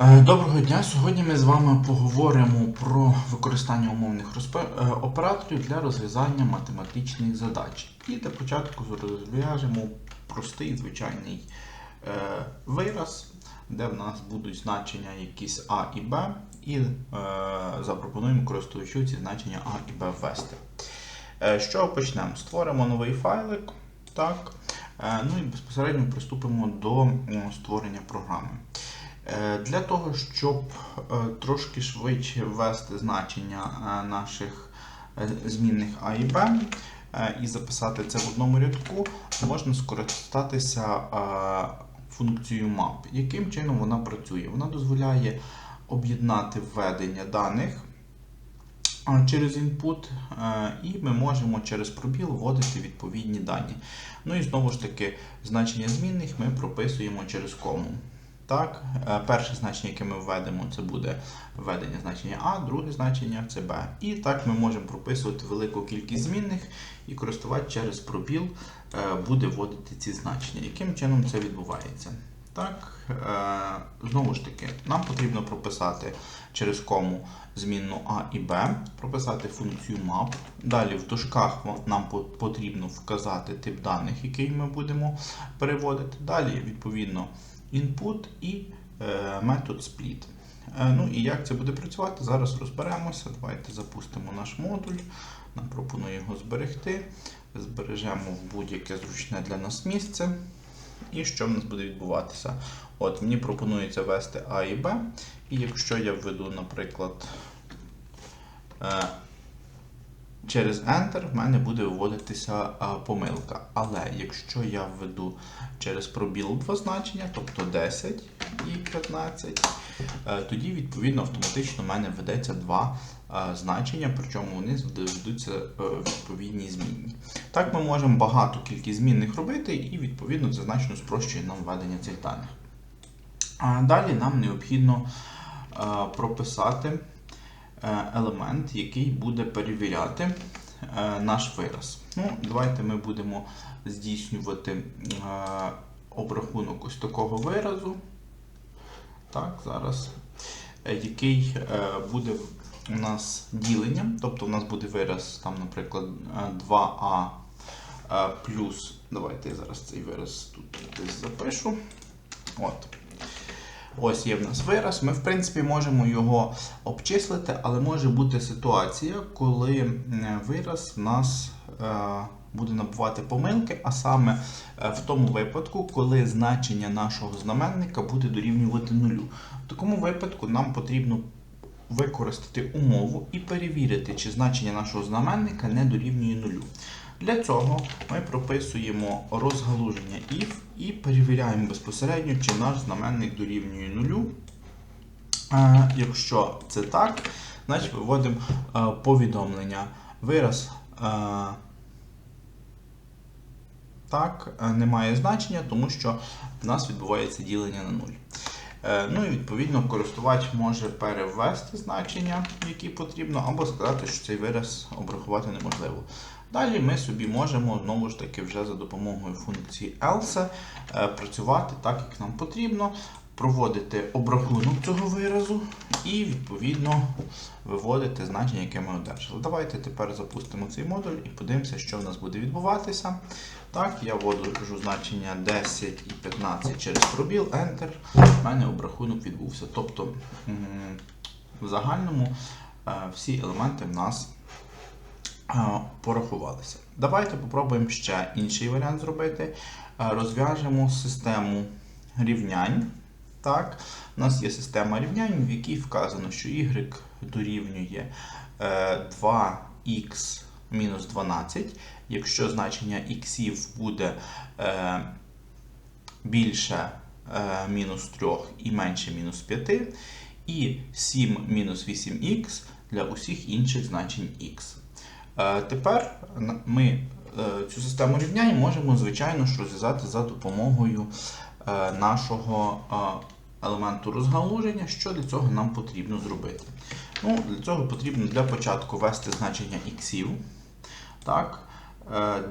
Е, Доброго дня! Сьогодні ми з вами поговоримо про використання умовних е, операторів для розв'язання математичних задач. І для початку розв'яжемо простий звичайний е, вираз, де в нас будуть значення якісь А і Б, і запропонуємо користувачу ці значення А і Б ввести. Чого почнемо? Створимо новий файлик. Так. Ну і безпосередньо приступимо до створення програми. Е, Для того, щоб е, трошки швидше ввести значення е, наших змінних А і Б і записати це в одному рядку, можна скористатися функцією map. Яким чином вона працює? Вона дозволяє об'єднати введення даних через input, і ми можемо через пробіл вводити відповідні дані. Ну і знову ж таки, значення змінних ми прописуємо через кому. Так, е, перше значення, яке ми введемо, це буде введення значення А, друге значення це Б. І так ми можемо прописувати велику кількість змінних, і користувач через пробіл е, буде вводити ці значення. Яким чином це відбувається? Так, е, знову ж таки, нам потрібно прописати через кому змінну А і Б, прописати функцію map. Далі в дужках нам потрібно вказати тип даних, який ми будемо переводити. Далі, відповідно, input і е, метод split. Е, ну і як це буде працювати, зараз розберемося. Давайте запустимо наш модуль. Нам пропоную його зберегти. Збережемо в будь-яке зручне для нас місце. І що в нас буде відбуватися? От, мені пропонується ввести А і Б. І якщо я введу, наприклад, е, через Enter, в мене буде виводитися е, помилка. Але якщо я введу через пробіл два значення, тобто 10 і 15, е, тоді відповідно автоматично в мене ведеться два е, значення, причому вони ведуться е, відповідні змінні. Так ми можемо багато кількість змінних робити, і відповідно це значно спрощує нам введення цих даних. Далі нам необхідно прописати елемент, який буде перевіряти е, наш вираз. Ну, давайте ми будемо здійснювати е, обрахунок ось такого виразу. Так, зараз. Е, Який е, буде у нас діленням, тобто у нас буде вираз, там, наприклад, е, 2а е, плюс. Давайте я зараз цей вираз тут десь запишу. От. Ось є в нас вираз. Ми, в принципі, можемо його обчислити, але може бути ситуація, коли е, вираз в нас е, буде набувати помилки, а саме е, в тому випадку, коли значення нашого знаменника буде дорівнювати нулю. В такому випадку нам потрібно використати умову і перевірити, чи значення нашого знаменника не дорівнює нулю. Для цього ми прописуємо розгалуження if і перевіряємо безпосередньо, чи наш знаменник дорівнює нулю. Е, Якщо це так, значить виводимо е, повідомлення. Вираз е, так не має значення, тому що в нас відбувається ділення на нуль. Ну і відповідно користувач може перевести значення, які потрібно, або сказати, що цей вираз обрахувати неможливо. Далі ми собі можемо знову ж таки вже за допомогою функції else е, працювати так, як нам потрібно, проводити обрахунок цього виразу і відповідно виводити значення, яке ми одержали. Давайте тепер запустимо цей модуль і подивимося, що в нас буде відбуватися. Так, я вводжу значення 10 і 15 через пробіл, Enter. У мене обрахунок відбувся. Тобто в загальному е, всі елементи в нас порахувалися. Давайте попробуємо ще інший варіант зробити. Е, Розв'яжемо систему рівнянь. Так, у нас є система рівнянь, в якій вказано, що y дорівнює е, 2х мінус 12, якщо значення х буде е, більше е, мінус 3 і менше мінус 5, і 7 мінус 8х для усіх інших значень х. Е, Тепер ми е, цю систему рівнянь можемо, звичайно ж, розв'язати за допомогою е, нашого елементу розгалуження. Що для цього нам потрібно зробити? Ну, Для цього потрібно для початку ввести значення іксів.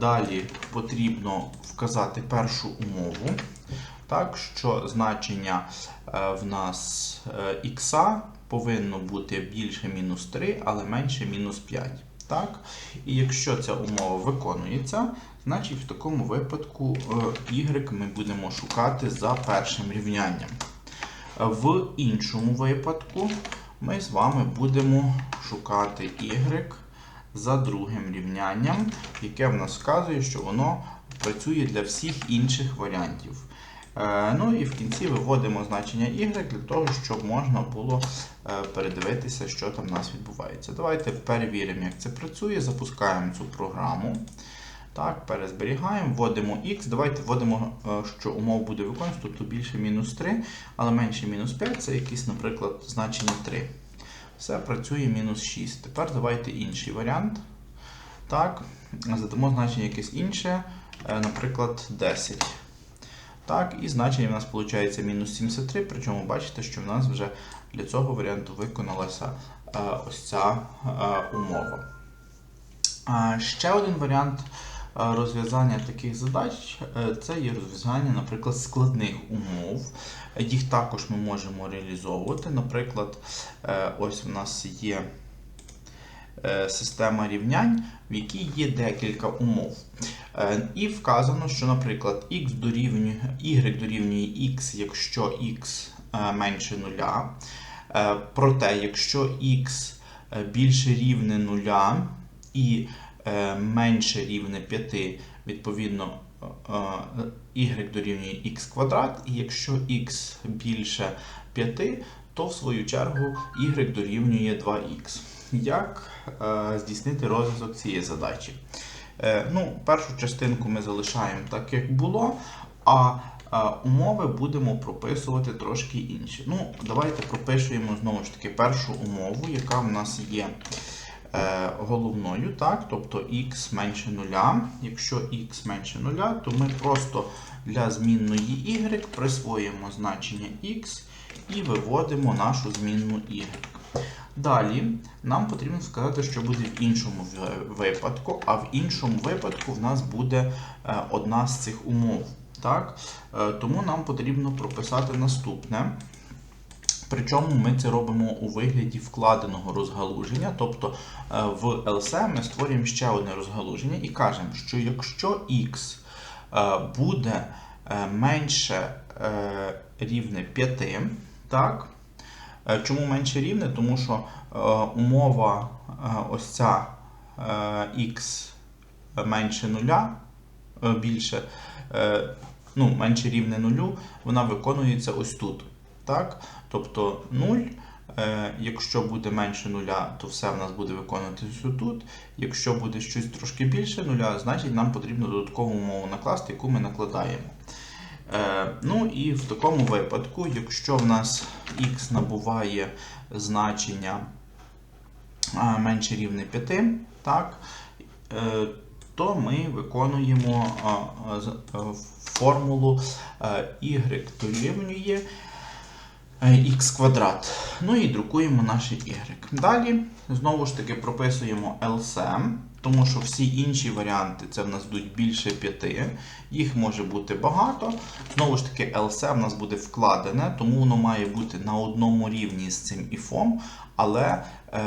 Далі потрібно вказати першу умову. так, що значення в нас х повинно бути більше мінус 3, але менше мінус 5. Так? І якщо ця умова виконується, значить в такому випадку е, y ми будемо шукати за першим рівнянням. В іншому випадку ми з вами будемо шукати y за другим рівнянням, яке в нас вказує, що воно працює для всіх інших варіантів. Е, Ну і в кінці виводимо значення y для того, щоб можна було е, передивитися, що там у нас відбувається. Давайте перевіримо, як це працює. Запускаємо цю програму. Так, перезберігаємо, вводимо x. Давайте вводимо, е, що умова буде виконуватися, тобто більше мінус 3, але менше мінус 5 це якісь, наприклад, значення 3. Все працює мінус 6. Тепер давайте інший варіант. Так, задамо значення якесь інше, наприклад, 10. Так, і значення в нас виходить мінус 73, причому бачите, що в нас вже для цього варіанту виконалася е, ось ця е, умова. Ще один варіант е, розв'язання таких задач це є розв'язання, наприклад, складних умов. Їх також ми можемо реалізовувати. Наприклад, ось в нас є система рівнянь, в якій є декілька умов. Е, І вказано, що, наприклад, x дорівнює, y дорівнює x, якщо x е, менше нуля. Е, Проте, якщо x е, більше рівне нуля і е, менше рівне 5, відповідно е, е, y дорівнює x квадрат, і якщо x більше 5, то в свою чергу y дорівнює 2x. Як е, здійснити розв'язок цієї задачі? Е, ну, першу частинку ми залишаємо так, як було, а е, умови будемо прописувати трошки інші. Ну, давайте пропишуємо знову ж таки першу умову, яка в нас є головною, так, тобто x менше 0. Якщо x менше 0, то ми просто для змінної y присвоїмо значення x і виводимо нашу змінну y. Далі нам потрібно сказати, що буде в іншому випадку, а в іншому випадку в нас буде е, одна з цих умов. Так? Е, Тому нам потрібно прописати наступне. Причому ми це робимо у вигляді вкладеного розгалуження, тобто е, в LCM ми створюємо ще одне розгалуження і кажемо, що якщо x буде менше рівне 5, так, Чому менше рівне? Тому що е, умова е, ось ця е, x менше нуля, е, більше, е, ну, менше рівне нулю, вона виконується ось тут. Так? Тобто 0, е, якщо буде менше нуля, то все в нас буде виконуватися тут. Якщо буде щось трошки більше нуля, значить нам потрібно додаткову умову накласти, яку ми накладаємо. Е, Ну і в такому випадку, якщо в нас x набуває значення менше рівне 5, так, е, то ми виконуємо е, формулу е, y дорівнює x квадрат. Ну і друкуємо наш y. Далі знову ж таки прописуємо LCM, тому що всі інші варіанти це в нас будуть більше 5, їх може бути багато. Знову ж таки, LC в нас буде вкладене, тому воно має бути на одному рівні з цим іфом, але е,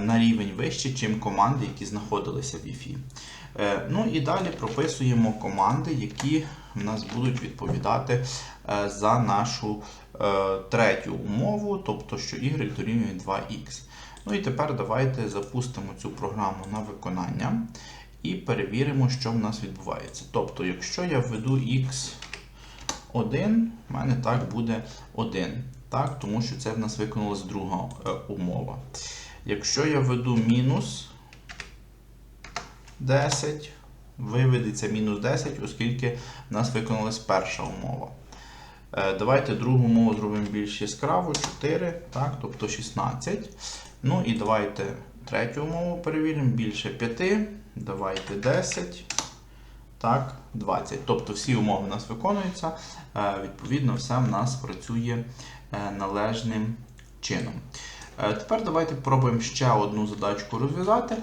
на рівень вище, чим команди, які знаходилися в іфі. Е, ну і далі прописуємо команди, які в нас будуть відповідати е, за нашу третю умову, тобто що y дорівнює 2x. Ну і тепер давайте запустимо цю програму на виконання і перевіримо, що в нас відбувається. Тобто, якщо я введу x1, в мене так буде 1, так, тому що це в нас виконалась друга е, умова. Якщо я введу мінус 10, виведеться мінус 10, оскільки в нас виконалась перша умова. Е, Давайте другу умову зробимо більш яскраво, 4, так, тобто 16. Ну і давайте третю умову перевіримо, більше 5, давайте 10, так, 20. Тобто всі умови у нас виконуються, е, відповідно, все в нас працює е, належним чином. Тепер давайте спробуємо ще одну задачку розв'язати.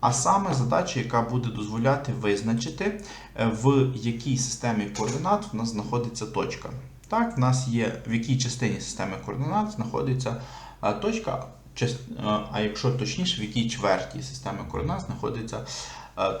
А саме задача, яка буде дозволяти визначити, е, в якій системі координат в нас знаходиться точка. Так, в нас є в якій частині системи координат знаходиться е, точка, е, а якщо точніше, в якій чверті системи координат знаходиться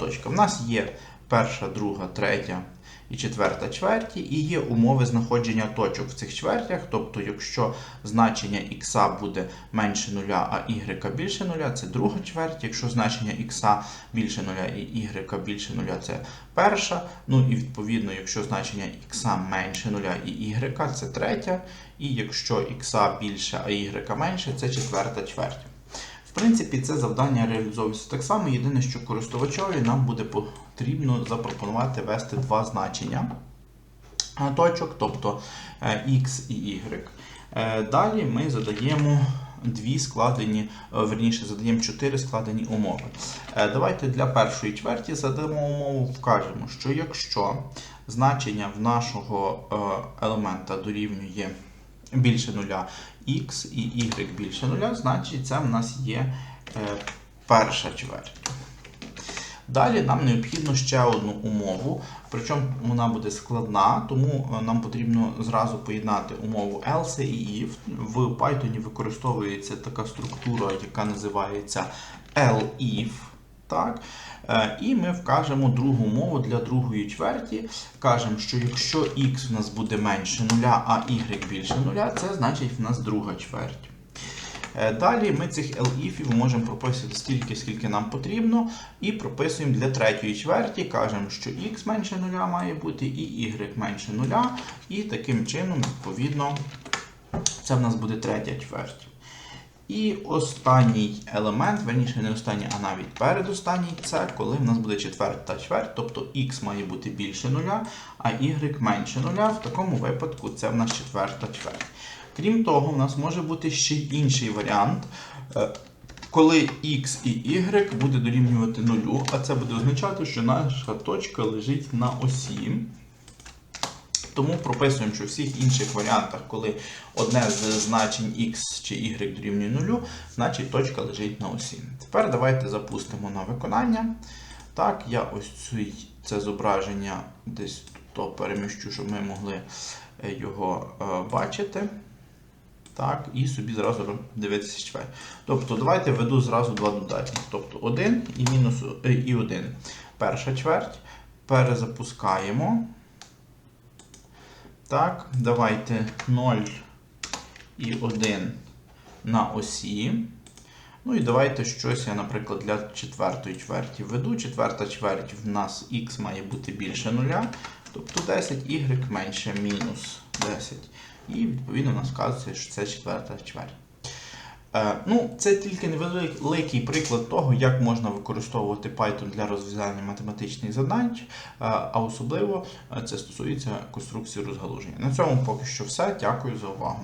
точка. В нас є перша, друга, третя і четверта чверті, і є умови знаходження точок в цих чвертях. Тобто, якщо значення х буде менше нуля, а y більше нуля, це друга чверть. Якщо значення х більше нуля і y більше нуля, це перша. Ну і відповідно, якщо значення х менше нуля і y, це третя. І якщо х більше, а y менше, це четверта чверть. В принципі, це завдання реалізовується так само. Єдине, що користувачові нам буде потрібно запропонувати ввести два значення е, точок, тобто е, x і y. Е, Далі ми задаємо дві складені, е, верніше, задаємо чотири складені умови. Е, Давайте для першої чверті задамо умову, вкажемо, що якщо значення в нашого е, елемента дорівнює більше нуля x і y більше нуля, значить це в нас є е, перша чверть. Далі нам необхідно ще одну умову, причому вона буде складна, тому е, нам потрібно зразу поєднати умову else і if. В Python використовується така структура, яка називається elif. Так? Е, І ми вкажемо другу умову для другої чверті. Кажемо, що якщо x в нас буде менше нуля, а y більше нуля, це значить в нас друга чверть. Е, Далі ми цих elifів можемо прописати стільки, скільки нам потрібно, і прописуємо для третьої чверті, кажемо, що x менше нуля має бути, і y менше нуля, і таким чином, відповідно, це в нас буде третя чверть. І останній елемент, верніше не останній, а навіть передостанній, це коли в нас буде четверта чверть, тобто x має бути більше нуля, а y менше нуля. В такому випадку це в нас четверта чверть. Крім того, в нас може бути ще інший варіант, е, коли x і y буде дорівнювати нулю, а це буде означати, що наша точка лежить на осі. Тому прописуємо, що в всіх інших варіантах, коли одне з значень x чи y дорівнює нулю, значить точка лежить на осі. Тепер давайте запустимо на виконання. Так, я ось це зображення десь тут переміщу, щоб ми могли е, його е, бачити. Так, і собі зразу дивитися чверть. Тобто, давайте введу зразу два додатні. Тобто 1 і мінус е, і 1. Перша чверть. Перезапускаємо. Так, давайте 0 і 1 на осі. Ну і давайте щось я, наприклад, для четвертої чверті введу. Четверта чверть в нас х має бути більше нуля, тобто 10, y менше мінус 10. І відповідно у нас вказується, що це четверта чверть. Е, ну, це тільки невеликий приклад того, як можна використовувати Python для розв'язання математичних задач, е, а особливо е, це стосується конструкції розгалуження. На цьому поки що все. Дякую за увагу.